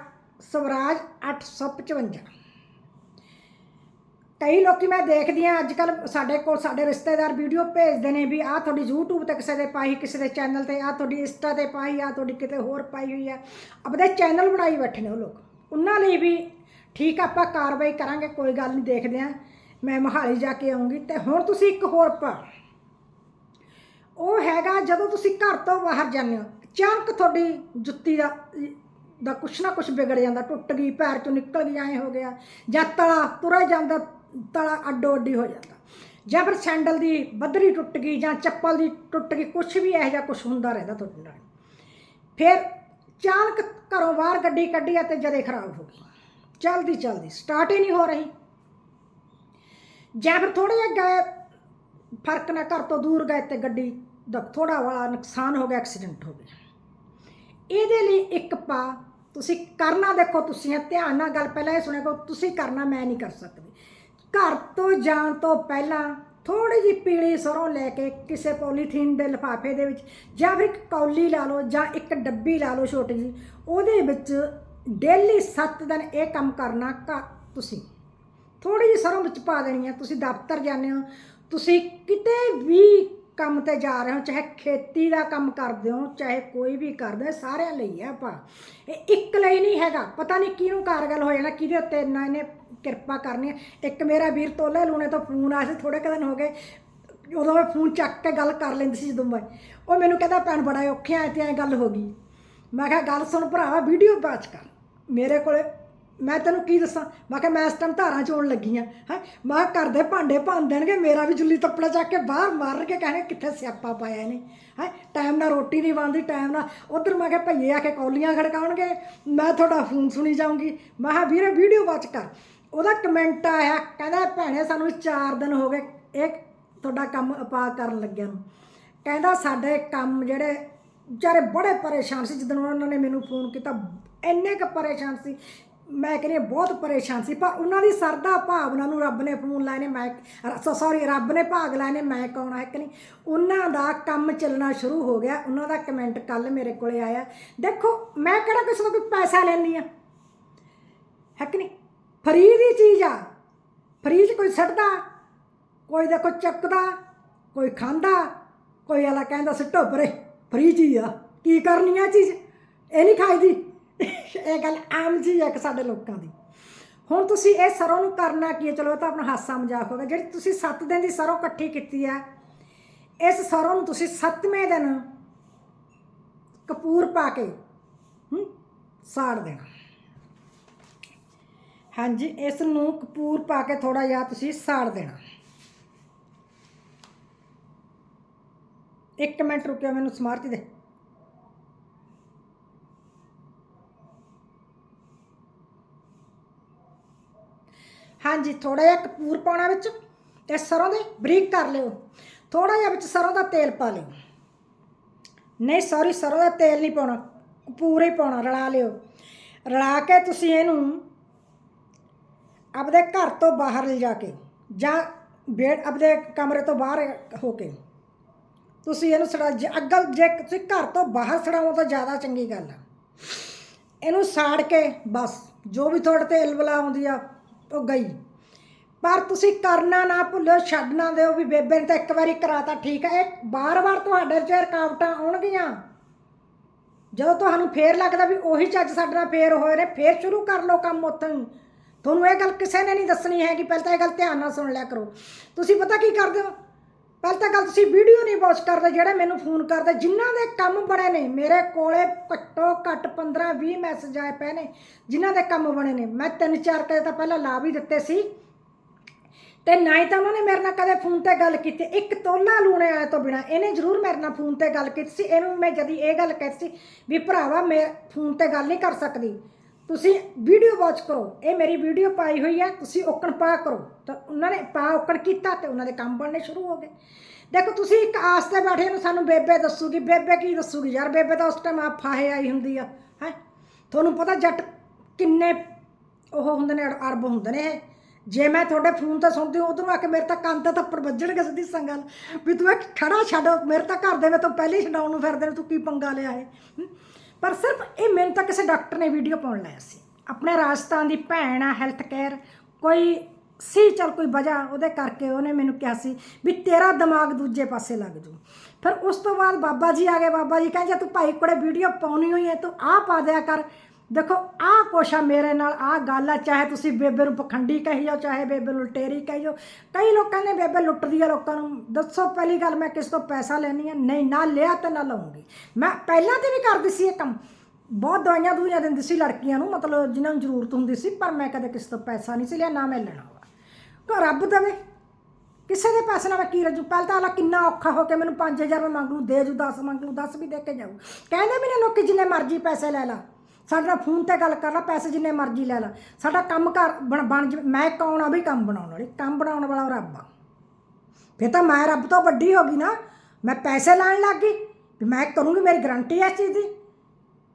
ਸਵਰਾਜ 855 ਕਈ ਲੋਕੀ ਮੈਂ ਦੇਖਦੀ ਆ ਅੱਜ ਕੱਲ ਸਾਡੇ ਕੋਲ ਸਾਡੇ ਰਿਸ਼ਤੇਦਾਰ ਵੀਡੀਓ ਭੇਜਦੇ ਨੇ ਵੀ ਆਹ ਤੁਹਾਡੀ YouTube ਤੇ ਕਿਸੇ ਦੇ ਪਾਈ, ਕਿਸੇ ਦੇ ਚੈਨਲ ਤੇ, ਆਹ ਤੁਹਾਡੀ ਇੰਸਟਾ ਤੇ ਪਾਈ ਆ ਤੁਹਾਡੀ ਕਿਤੇ ਹੋਰ ਪਾਈ ਹੋਈ ਆ। ਆਪਦੇ ਚੈਨਲ ਬਣਾਈ ਬੈਠੇ ਨੇ ਉਹ ਲੋਕ। ਉਹਨਾਂ ਲਈ ਵੀ ਠੀਕ ਆਪਾਂ ਕਾਰਵਾਈ ਕਰਾਂਗੇ, ਕੋਈ ਗੱਲ ਨਹੀਂ, ਦੇਖਦੇ ਆ। ਮੈਂ ਮਹਾਲੀ ਜਾ ਕੇ ਆਉਂਗੀ ਤੇ ਹੁਣ ਤੁਸੀਂ ਇੱਕ ਹੋਰ ਪਾ ਉਹ ਹੈਗਾ, ਜਦੋਂ ਤੁਸੀਂ ਘਰ ਤੋਂ ਬਾਹਰ ਜਾਂਦੇ ਹੋ, ਅਚਾਨਕ ਤੁਹਾਡੀ ਜੁੱਤੀ ਦਾ ਦਾ ਕੁਛ ਨਾ ਕੁਛ ਵਿਗੜ ਜਾਂਦਾ, ਟੁੱਟ ਗਈ, ਪੈਰ ਚੋਂ ਨਿਕਲ ਗਈ ਐਂ ਹੋ ਗਿਆ, ਜਾਂ ਤਲਾ ਤੁਰਿਆ ਜਾਂਦਾ ਤਲਾ ਅੱਡੋ ਅੱਡੀ ਹੋ ਜਾਂਦਾ। ਜਾਂ ਫਿਰ ਸੈਂਡਲ ਦੀ ਬੱਦਰੀ ਟੁੱਟ ਗਈ ਜਾਂ ਚੱਪਲ ਦੀ ਟੁੱਟ ਗਈ, ਕੁਛ ਵੀ ਇਹੋ ਜਿਹਾ ਕੁਛ ਹੁੰਦਾ ਰਹਿੰਦਾ ਤੁਹਾਡੇ ਨਾਲ। ਫਿਰ ਅਚਾਨਕ ਘਰੋਂ ਬਾਹਰ ਗੱਡੀ ਕੱਢੀ ਆ ਤੇ ਜਦੇ ਖਰਾਬ ਹੋ ਗਈ। ਚਲਦੀ ਚਲਦੀ ਸਟਾਰਟ ਹੀ ਨਹੀਂ ਹੋ ਰਹੀ। ਜਾਂ ਫਿਰ ਥੋੜੇ ਜਿਹਾ ਗਏ, ਫ਼ਰਕ ਨਾਲ ਘਰ ਤੋਂ ਦੂਰ ਗਏ ਤੇ ਗੱਡੀ ਦਾ ਥੋੜਾ ਵਾਲਾ ਨੁਕਸਾਨ ਹੋ ਗਿਆ ਐਕਸੀਡੈਂਟ ਹੋ ਗਿਆ। ਇਹਦੇ ਲਈ ਇੱਕ ਪਾ, ਤੁਸੀਂ ਕਰਨਾ ਦੇਖੋ, ਤੁਸੀਂ ਇਹ ਧਿਆਨ ਨਾਲ ਗੱਲ ਪਹਿਲਾਂ ਇਹ ਸੁਣਿਆ ਕਰੋ, ਤੁਸੀਂ ਕਰਨਾ, ਮੈਂ ਨਹੀਂ ਕਰ ਸਕਦੀ। ਘਰ ਤੋਂ ਜਾਣ ਤੋਂ ਪਹਿਲਾਂ ਥੋੜੀ ਜਿਹੀ ਪੀਲੀ ਸਰੋਂ ਲੈ ਕੇ ਕਿਸੇ ਪੋਲੀਥੀਨ ਦੇ ਲਿਫਾਫੇ ਦੇ ਵਿੱਚ ਜਾਂ ਫਿਰ ਇੱਕ ਕੌਲੀ ਲਾ ਲਓ ਜਾਂ ਇੱਕ ਡੱਬੀ ਲਾ ਲਓ ਛੋਟੀ ਜਿਹੀ, ਉਹਦੇ ਵਿੱਚ ਡੇਲੀ 7 ਦਿਨ ਇਹ ਕੰਮ ਕਰਨਾ ਘ ਤੁਸੀਂ। ਥੋੜੀ ਜਿਹੀ ਸਰੋਂ ਵਿੱਚ ਪਾ ਦੇਣੀ ਹੈ ਤੁਸੀਂ ਦਫ਼ਤਰ ਜਾਂਦੇ ਹੋ, ਤੁਸੀਂ ਕਿਤੇ ਵੀ ਕੰਮ ਤੇ ਜਾ ਰਹੇ ਹੋ, ਚਾਹੇ ਖੇਤੀ ਦਾ ਕੰਮ ਕਰਦੇ ਹੋ, ਚਾਹੇ ਕੋਈ ਵੀ ਕਰਦੇ ਹੋ, ਸਾਰਿਆਂ ਲਈ ਹੈ ਆਪਾਂ। ਇਹ ਇੱਕ ਲਈ ਨਹੀਂ ਹੈਗਾ। ਪਤਾ ਨਹੀਂ ਕਿਹਨੂੰ ਕਾਰਗਲ ਹੋ ਜਾਣਾ, ਕਿਹਦੇ ਉੱਤੇ ਇੰਨਾ ਇਹਨੇ ਕਿਰਪਾ ਕਰਨੀ ਹੈ। ਇੱਕ ਮੇਰਾ ਵੀਰ ਤੋਲੇ ਲੂਣੇ ਤੋਂ ਫੋਨ ਆਇਆ ਸੀ ਥੋੜੇ ਕੁ ਦਿਨ ਹੋ ਗਏ। ਉਦੋਂ ਮੈਂ ਫੋਨ ਚੱਕ ਕੇ ਗੱਲ ਕਰ ਲੈਂਦੀ ਸੀ ਜਦੋਂ ਮੈਂ। ਉਹ ਮੈਨੂੰ ਕਹਿੰਦਾ, ਭੈਣ, ਬੜਾ ਔਖੇ ਆ ਤੇ ਐ ਗੱਲ ਹੋ ਗਈ। ਮੈਂ ਕਿਹਾ, ਗੱਲ ਸੁਣ ਭਰਾਵਾ, ਵੀਡੀਓ ਬਾਤ ਕਰ। ਮੇਰੇ ਕੋਲੇ ਮੈਂ ਤੈਨੂੰ ਕੀ ਦੱਸਾਂ? ਮੈਂ ਕਿਹਾ ਮੈਂ ਇਸ ਟਾਈਮ ਧਾਰਾਂ ਚੋਣ ਲੱਗੀ ਆ, ਹੈ? ਮੈਂ ਕਿਹਾ ਘਰ ਦੇ ਭਾਂਡੇ ਭੰਨ ਦੇਣਗੇ, ਮੇਰਾ ਵੀ ਜੁੱਲੀ ਤੱਪੜਾ ਚੱਕ ਕੇ ਬਾਹਰ ਮਾਰ ਕੇ ਕਹਿਣੇ ਕਿੱਥੇ ਸਿਆਪਾ ਪਾਇਆ ਇਹਨੇ, ਹੈ? ਟਾਈਮ ਨਾਲ ਰੋਟੀ ਨਹੀਂ ਬਣਦੀ ਟਾਈਮ ਨਾਲ। ਉਧਰ ਮੈਂ ਕਿਹਾ ਭਈਏ ਆ ਕੇ ਕੌਲੀਆਂ ਖੜਕਾਉਣਗੇ, ਮੈਂ ਤੁਹਾਡਾ ਫੋਨ ਸੁਣੀ ਜਾਊਂਗੀ। ਮੈਂ ਕਿਹਾ ਵੀਰੇ ਵੀਡੀਓ ਵਾਚ ਕਰ। ਉਹਦਾ ਕਮੈਂਟ ਆਇਆ, ਕਹਿੰਦਾ ਭੈਣੇ ਸਾਨੂੰ 4 ਦਿਨ ਹੋ ਗਏ, ਇਹ ਤੁਹਾਡਾ ਕੰਮ ਅਪਾ ਕਰਨ ਲੱਗਿਆ ਨੂੰ। ਕਹਿੰਦਾ ਸਾਡੇ ਕੰਮ ਜਿਹੜੇ ਵਿਚਾਰੇ ਬੜੇ ਪਰੇਸ਼ਾਨ ਸੀ ਜਦੋਂ ਉਹਨਾਂ ਨੇ ਮੈਨੂੰ ਫੋਨ ਕੀਤਾ, ਇੰਨੇ ਕੁ ਪਰੇਸ਼ਾਨ ਸੀ। ਮੈਂ ਕਹਿੰਦੀ ਹਾਂ, ਬਹੁਤ ਪਰੇਸ਼ਾਨ ਸੀ, ਪਰ ਉਹਨਾਂ ਦੀ ਸਰਦਾ ਭਾਵਨਾ ਨੂੰ ਰੱਬ ਨੇ ਫੋਨ ਲਾਏ ਨੇ, ਮੈਂ ਸੌਰੀ ਰੱਬ ਨੇ ਭਾਗ ਲਾਏ ਨੇ, ਮੈਂ ਕੌਣ ਹੈ ਕਿ ਨਹੀਂ, ਉਹਨਾਂ ਦਾ ਕੰਮ ਚੱਲਣਾ ਸ਼ੁਰੂ ਹੋ ਗਿਆ, ਉਹਨਾਂ ਦਾ ਕਮੈਂਟ ਕੱਲ ਮੇਰੇ ਕੋਲੇ ਆਇਆ। ਦੇਖੋ, ਮੈਂ ਕਿਹੜਾ ਕਿਸੇ ਤੋਂ ਕੋਈ ਪੈਸਾ ਲੈਣੀ ਆ ਹੈ ਕਿ ਨਹੀਂ? ਫਰੀ ਦੀ ਚੀਜ਼ ਆ। ਫਰੀ 'ਚ ਕੋਈ ਸੱਟਦਾ, ਕੋਈ ਦੇਖੋ ਚੱਕਦਾ, ਕੋਈ ਖਾਂਦਾ, ਕੋਈ ਵਾਲਾ ਕਹਿੰਦਾ, ਸਿੱਟੋ ਪਰੇ, ਫਰੀ ਚੀਜ਼ ਆ। ਕੀ ਕਰਨੀ ਆ ਚੀਜ਼? ਇਹ ਨਹੀਂ ਖਾਈਦੀ। ਇਹ ਗੱਲ ਆਮ ਜੀ ਹੈ ਕਿ ਸਾਡੇ ਲੋਕਾਂ ਦੀ। ਹੁਣ ਤੁਸੀਂ ਇਹ ਸਰੋਂ ਨੂੰ ਕਰਨਾ ਕੀ ਹੈ? ਚਲੋ ਇਹ ਤਾਂ ਆਪਣਾ ਹਾਸਾ ਮਜ਼ਾਕ ਹੋ ਜਿਹੜੀ ਤੁਸੀਂ 7 ਦਿਨ ਦੀ ਸਰੋਂ ਇਕੱਠੀ ਕੀਤੀ ਹੈ, ਇਸ ਸਰੋਂ ਨੂੰ ਤੁਸੀਂ 7ਵੇਂ ਦਿਨ ਕਪੂਰ ਪਾ ਕੇ, ਹੂੰ, ਸਾੜ ਦੇਣਾ। ਹਾਂਜੀ, ਇਸ ਨੂੰ ਕਪੂਰ ਪਾ ਕੇ ਥੋੜਾ ਜਿਹਾ ਤੁਸੀਂ ਸਾੜ ਦੇਣਾ। ਇੱਕ ਮਿੰਟ ਰੁਕਿਓ, ਮੈਨੂੰ ਸਮਾਰਤੀ ਦੇ। ਹਾਂਜੀ ਥੋੜਾ ਜਿਹਾ ਕਪੂਰ ਪਾਉਣਾ ਵਿੱਚ ਤੇ ਸਰੋਂ ਦੇ ਬਰੀਕ ਕਰ ਲਿਓ। ਥੋੜਾ ਜਿਹਾ ਵਿੱਚ ਸਰੋਂ ਦਾ ਤੇਲ ਪਾ ਲਿਓ। ਨਹੀਂ ਸੌਰੀ ਸਰੋਂ ਦਾ ਤੇਲ ਨਹੀਂ ਪਾਉਣਾ। ਕਪੂਰ ਹੀ ਪਾਉਣਾ, ਰਲਾ ਲਿਓ। ਰਲਾ ਕੇ ਤੁਸੀਂ ਇਹਨੂੰ ਆਪਦੇ ਘਰ ਤੋਂ ਬਾਹਰ ਲਿਜਾ ਕੇ ਜਾਂ ਬੇੜ ਆਪਦੇ ਕਮਰੇ ਤੋਂ ਬਾਹਰ ਹੋ ਕੇ ਤੁਸੀਂ ਇਹਨੂੰ ਸੜਾ ਜੇ- ਅੱਗਲ ਜੇ ਤੁਸੀਂ ਘਰ ਤੋਂ ਬਾਹਰ ਸੜਾਓ ਤਾਂ ਜ਼ਿਆਦਾ ਚੰਗੀ ਗੱਲ ਆ। ਇਹਨੂੰ ਸਾੜ ਕੇ ਬਸ, ਜੋ ਵੀ ਤੁਹਾਡੇ ਤੇ ਇਲਵਲਾ ਆਉਂਦੀ ਆ ਉਹ ਗਈ। ਪਰ ਤੁਸੀਂ ਕਰਨਾ ਨਾ ਭੁੱਲਿਓ ਛੱਡਣਾ ਦਿਓ ਵੀ ਬੇਬੇ ਨੇ ਤਾਂ ਇੱਕ ਵਾਰੀ ਕਰਾਤਾ, ਠੀਕ ਹੈ। ਇਹ ਬਾਰ-ਬਾਰ ਤੁਹਾਡੇ 'ਚ ਰੁਕਾਵਟਾਂ ਆਉਣਗੀਆਂ। ਜਦੋਂ ਤੁਹਾਨੂੰ ਫੇਰ ਲੱਗਦਾ ਵੀ ਉਹੀ ਚੱਜ ਸਾਡੇ ਨਾਲ ਫੇਰ ਹੋਏ ਨੇ, ਫੇਰ ਸ਼ੁਰੂ ਕਰ ਲਓ ਕੰਮ ਉੱਥੋਂ ਹੀ। ਤੁਹਾਨੂੰ ਇਹ ਗੱਲ ਕਿਸੇ ਨੇ ਨਹੀਂ ਦੱਸਣੀ ਹੈਗੀ, ਪਹਿਲਾਂ ਤਾਂ ਇਹ ਗੱਲ ਧਿਆਨ ਨਾਲ ਸੁਣ ਲਿਆ ਕਰੋ। ਤੁਸੀਂ ਪਤਾ ਕੀ ਕਰਦੇ ਹੋ? ਪਹਿਲਾਂ ਤਾਂ ਗੱਲ ਤੁਸੀਂ ਵੀਡੀਓ ਨਹੀਂ ਵਾਚ ਕਰਦੇ, ਜਿਹੜੇ ਮੈਨੂੰ ਫੋਨ ਕਰਦੇ, ਜਿਨ੍ਹਾਂ ਦੇ ਕੰਮ ਬਣੇ ਨੇ, ਮੇਰੇ ਕੋਲੇ ਘੱਟੋ ਘੱਟ 15 20 ਮੈਸੇਜ ਆਏ ਪਏ ਨੇ, ਜਿਨ੍ਹਾਂ ਦੇ ਕੰਮ ਬਣੇ ਨੇ। ਮੈਂ ਤਿੰਨ ਚਾਰ ਕਦੇ ਤਾਂ ਪਹਿਲਾਂ ਲਾ ਵੀ ਦਿੱਤੇ ਸੀ। ਤੇ ਨਾ ਹੀ ਤਾਂ ਉਹਨਾਂ ਨੇ ਮੇਰੇ ਨਾਲ ਕਦੇ ਫੋਨ ਤੇ ਗੱਲ ਕੀਤੀ। ਇੱਕ ਤੋਲਾ ਲੂਣੇ ਆਏ ਤੋਂ ਬਿਨਾ ਇਹਨੇ ਜ਼ਰੂਰ ਮੇਰੇ ਨਾਲ ਫੋਨ ਤੇ ਗੱਲ ਕੀਤੀ ਸੀ। ਇਹਨੂੰ ਮੈਂ ਜਦੀ ਇਹ ਗੱਲ ਕਹਿਤੀ ਸੀ ਵੀ ਭਰਾਵਾ, ਮੈਂ ਫੋਨ ਤੇ ਗੱਲ ਨਹੀਂ ਕਰ ਸਕਦੀ। ਤੁਸੀਂ ਵੀਡੀਓ ਵਾਚ ਕਰੋ। ਇਹ ਮੇਰੀ ਵੀਡੀਓ ਪਾਈ ਹੋਈ ਹੈ, ਤੁਸੀਂ ਓਕਣ ਪਾ ਕਰੋ। ਤਾਂ ਉਹਨਾਂ ਨੇ ਪਾ ਓਕਣ ਕੀਤਾ ਤੇ ਉਹਨਾਂ ਦੇ ਕੰਮ ਬਣਨੇ ਸ਼ੁਰੂ ਹੋ ਗਏ। ਦੇਖੋ, ਤੁਸੀਂ ਇੱਕ ਆਸ ਤੇ ਬੈਠੇ ਨੂੰ ਸਾਨੂੰ ਬੇਬੇ ਦੱਸੂਗੀ, ਬੇਬੇ ਕੀ ਦੱਸੂਗੀ? ਯਾਰ ਬੇਬੇ ਤਾਂ ਉਸ ਟਾਈਮ ਆ ਫਾਹੇ ਆਈ ਹੁੰਦੀ ਆ, ਹੈ? ਤੁਹਾਨੂੰ ਪਤਾ ਜੱਟ ਕਿੰਨੇ ਉਹ ਹੁੰਦੇ ਨੇ, ਅੜ- ਅਰਬ ਹੁੰਦੇ ਨੇ ਇਹ। ਜੇ ਮੈਂ ਤੁਹਾਡੇ ਫੋਨ ਤੇ ਸੁਣਦੀ ਹਾਂ, ਉਧਰੋਂ ਆ ਕੇ ਮੇਰੇ ਤਾਂ ਕੰਨ ਤੇ ਥੱਪੜ ਵੱਜਣਗੇ ਸਿੱਧੀ ਸੰਗਲ। ਵੀ ਤੂੰ ਇਹ ਖੜਾ ਛੱਡ, ਮੇਰੇ ਤਾਂ ਘਰ ਦੇ ਵਿੱਚ ਤੋਂ ਪਹਿਲੇ ਛਡਾਉਣ ਨੂੰ ਫਿਰਦੇ ਨੇ, ਤੂੰ ਕੀ ਪੰਗਾ ਲਿਆ ਹੈ? ਪਰ ਸਿਰਫ ਇਹ ਮੈਨੂੰ ਤਾਂ ਕਿਸੇ ਡਾਕਟਰ ਨੇ ਵੀਡੀਓ ਪਾਉਣ ਲਾਇਆ ਸੀ। ਆਪਣੇ ਰਾਜਸਥਾਨ ਦੀ ਭੈਣ ਆ ਹੈਲਥ ਕੇਅਰ ਕੋਈ ਸੀ ਚਲ ਕੋਈ ਵਜ੍ਹਾ, ਉਹਦੇ ਕਰਕੇ ਉਹਨੇ ਮੈਨੂੰ ਕਿਹਾ ਸੀ ਵੀ ਤੇਰਾ ਦਿਮਾਗ ਦੂਜੇ ਪਾਸੇ ਲੱਗ ਜੂ। ਫਿਰ ਉਸ ਤੋਂ ਬਾਅਦ ਬਾਬਾ ਜੀ ਆ ਗਏ, ਬਾਬਾ ਜੀ ਕਹਿੰਦੇ, ਤੂੰ ਭਾਈ ਕੋਲੇ ਵੀਡੀਓ ਪਾਉਣੀ ਹੋਈ ਹੈ, ਤੂੰ ਆਹ ਪਾ ਦਿਆ ਕਰ। ਦੇਖੋ, ਆਹ ਕੁਛ ਆ ਮੇਰੇ ਨਾਲ, ਆਹ ਗੱਲ ਆ, ਚਾਹੇ ਤੁਸੀਂ ਬੇਬੇ ਨੂੰ ਪਖੰਡੀ ਕਹੀ ਜਾਓ, ਚਾਹੇ ਬੇਬੇ ਨੂੰ ਲਟੇਰੀ ਕਹੀ ਜਾਓ। ਕਈ ਲੋਕਾਂ ਨੇ ਬੇਬੇ ਲੁੱਟਦੀ ਆ ਲੋਕਾਂ ਨੂੰ। ਦੱਸੋ, ਪਹਿਲੀ ਗੱਲ ਮੈਂ ਕਿਸ ਤੋਂ ਪੈਸਾ ਲੈਣੀ ਆ? ਨਹੀਂ, ਨਾ ਲਿਆ ਤੇ ਨਾ ਲਵਾਂਗੀ ਮੈਂ ਪਹਿਲਾਂ ਤੇ ਵੀ ਕਰਦੀ ਸੀ ਇਹ ਕੰਮ। ਬਹੁਤ ਦਵਾਈਆਂ ਦੂਈਆਂ ਦਿੰਦੀ ਸੀ ਲੜਕੀਆਂ ਨੂੰ, ਮਤਲਬ ਜਿਨ੍ਹਾਂ ਨੂੰ ਜ਼ਰੂਰਤ ਹੁੰਦੀ ਸੀ, ਪਰ ਮੈਂ ਕਦੇ ਕਿਸੇ ਤੋਂ ਪੈਸਾ ਨਹੀਂ ਸੀ ਲਿਆ, ਨਾ ਮੈਂ ਲੈਣਾ ਵਾ। ਕੋ ਰੱਬ ਦੇਵੇ? ਕਿਸੇ ਦੇ ਪੈਸੇ ਨਾਲ ਮੈਂ ਕੀ ਰਜੂ? ਪਹਿਲਾਂ ਤਾਂ ਆਲਾ ਕਿੰਨਾ ਔਖਾ ਹੋ ਕੇ ਮੈਨੂੰ 5000 ਮੈਂ ਮੰਗ ਲੂ ਦੇ ਜੂ 10 ਮੰਗ ਲੂ 10 ਵੀ ਦੇ ਕੇ ਜਾਊ। ਕਹਿੰਦੇ ਵੀ ਨੇ, ਲੋਕੀ ਜਿੰਨੇ ਮਰਜ਼ੀ ਪੈਸੇ ਲੈ ਲਾ। ਸਾਡੇ ਨਾਲ ਫੋਨ ਤੇ ਗੱਲ ਕਰ ਲਾ, ਪੈਸੇ ਜਿੰਨੇ ਮਰਜ਼ੀ ਲੈ ਲਾ। ਸਾਡਾ ਕੰਮ ਘਰ ਬਣ ਬਣ ਜਾਵੇ। ਮੈਂ ਕੌਣ ਆ ਵੀ ਕੰਮ ਬਣਾਉਣ ਵਾਲੀ, ਕੰਮ ਬਣਾਉਣ ਵਾਲਾ ਰੱਬ ਆ। ਫਿਰ ਤਾਂ ਮੈਂ ਰੱਬ ਤੋਂ ਵੱਡੀ ਹੋ ਗਈ ਨਾ, ਮੈਂ ਪੈਸੇ ਲੈਣ ਲੱਗ ਗਈ, ਵੀ ਮੈਂ ਕਰੂੰਗੀ ਮੇਰੀ ਗਰੰਟੀ ਹੈ ਇਸ ਚੀਜ਼ ਦੀ।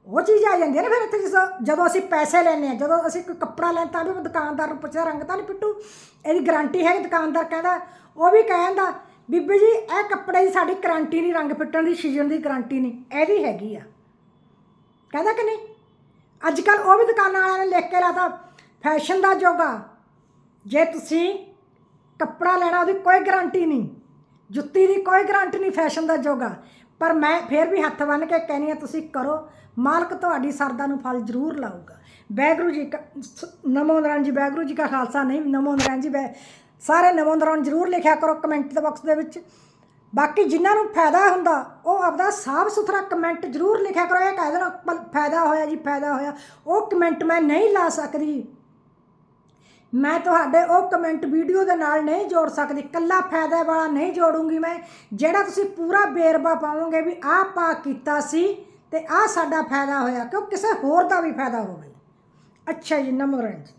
ਉਹ ਚੀਜ਼ ਆ ਜਾਂਦੀ ਹੈ ਨਾ ਫਿਰ ਇੱਥੇ ਜਿਸ- ਜਦੋਂ ਅਸੀਂ ਪੈਸੇ ਲੈਣੇ ਆ ਜਦੋਂ ਅਸੀਂ ਕੋਈ ਕੱਪੜਾ ਲੈਂ ਤਾਂ ਵੀ ਉਹ ਦੁਕਾਨਦਾਰ ਨੂੰ ਪੁੱਛਦਾ, ਰੰਗ ਤਾਂ ਨਹੀਂ ਪਿੱਟੂ? ਇਹਦੀ ਗਾਰੰਟੀ ਹੈ ਦੁਕਾਨਦਾਰ ਕਹਿੰਦਾ। ਉਹ ਵੀ ਕਹਿੰਦਾ, ਬੀਬੀ ਜੀ, ਇਹ ਕੱਪੜੇ ਦੀ ਸਾਡੀ ਗਾਰੰਟੀ ਨਹੀਂ ਰੰਗ ਫਿੱਟਣ ਦੀ, ਸੀਜ਼ਨ ਦੀ ਗਾਰੰਟੀ ਨਹੀਂ ਇਹਦੀ ਹੈਗੀ ਆ। ਕਹਿੰਦਾ ਕਿ ਨਹੀਂ? ਅੱਜ ਕੱਲ ਉਹ ਵੀ ਦੁਕਾਨਾਂ ਵਾਲਿਆਂ ਨੇ ਲਿਖ ਕੇ ਲਾਤਾ ਫੈਸ਼ਨ ਦਾ ਜੋਗਾ। ਜੇ ਤੁਸੀਂ ਕੱਪੜਾ ਲੈਣਾ, ਉਹਦੀ ਕੋਈ ਗਾਰੰਟੀ ਨਹੀਂ। ਜੁੱਤੀ ਦੀ ਕੋਈ ਗਾਰੰਟੀ ਨਹੀਂ ਫੈਸ਼ਨ ਦਾ ਜੋਗਾ। ਪਰ ਮੈਂ ਫੇਰ ਵੀ ਹੱਥ ਬੰਨ ਕੇ ਕਹਿੰਦੀ ਆ ਤੁਸੀਂ ਕਰੋ। ਮਾਲਕ ਤੁਹਾਡੀ ਸਰਦਾ ਨੂੰ ਫਲ ਜ਼ਰੂਰ ਲਾਊਗਾ। ਬੈਗਰੂ ਜੀ ਕਾ, ਸ- ਨਮੋ ਨਾਰਾਇਣ ਜੀ ਬੈਗਰੂ ਜੀ ਕਾ ਖਾਲਸਾ। ਨਹੀਂ, ਨਮੋ ਨਾਰਾਇਣ ਜੀ ਬੈ ਸਾਰੇ ਨਮੋ ਨਾਰਾਇਣ ਜ਼ਰੂਰ ਲਿਖਿਆ ਕਰੋ ਕਮੈਂਟ ਦੇ ਬਾਕਸ ਦੇ ਵਿੱਚ। ਬਾਕੀ ਜਿਨ੍ਹਾਂ ਨੂੰ ਫਾਇਦਾ ਹੁੰਦਾ, ਉਹ ਆਪਦਾ ਸਾਫ਼ ਸੁਥਰਾ ਕਮੈਂਟ ਜ਼ਰੂਰ ਲਿਖਿਆ ਕਰੋ, ਇਹ ਕਹਿ ਦੇਣਾ ਫਾਇਦਾ ਹੋਇਆ ਜੀ, ਫਾਇਦਾ ਹੋਇਆ। ਉਹ ਕਮੈਂਟ ਮੈਂ ਨਹੀਂ ਲਾ ਸਕਦੀ। ਮੈਂ ਤੁਹਾਡੇ ਉਹ ਕਮੈਂਟ ਵੀਡੀਓ ਦੇ ਨਾਲ ਨਹੀਂ ਜੋੜ ਸਕਦੀ। ਕੱਲਾ ਫਾਇਦਾ ਵਾਲਾ ਨਹੀਂ ਜੋੜੂੰਗੀ ਮੈਂ। ਜਿਹੜਾ ਤੁਸੀਂ ਪੂਰਾ ਬੇਰਵਾ ਪਾਵੋਗੇ ਵੀ ਆਹ ਪਾ ਕੀਤਾ ਸੀ ਤੇ ਆਹ ਸਾਡਾ ਫਾਇਦਾ ਹੋਇਆ, ਕਿਉਂ ਕਿਸੇ ਹੋਰ ਦਾ ਵੀ ਫਾਇਦਾ ਹੋਵੇ। ਅੱਛਾ ਜੀ, ਨਮੋ ਰਾਜ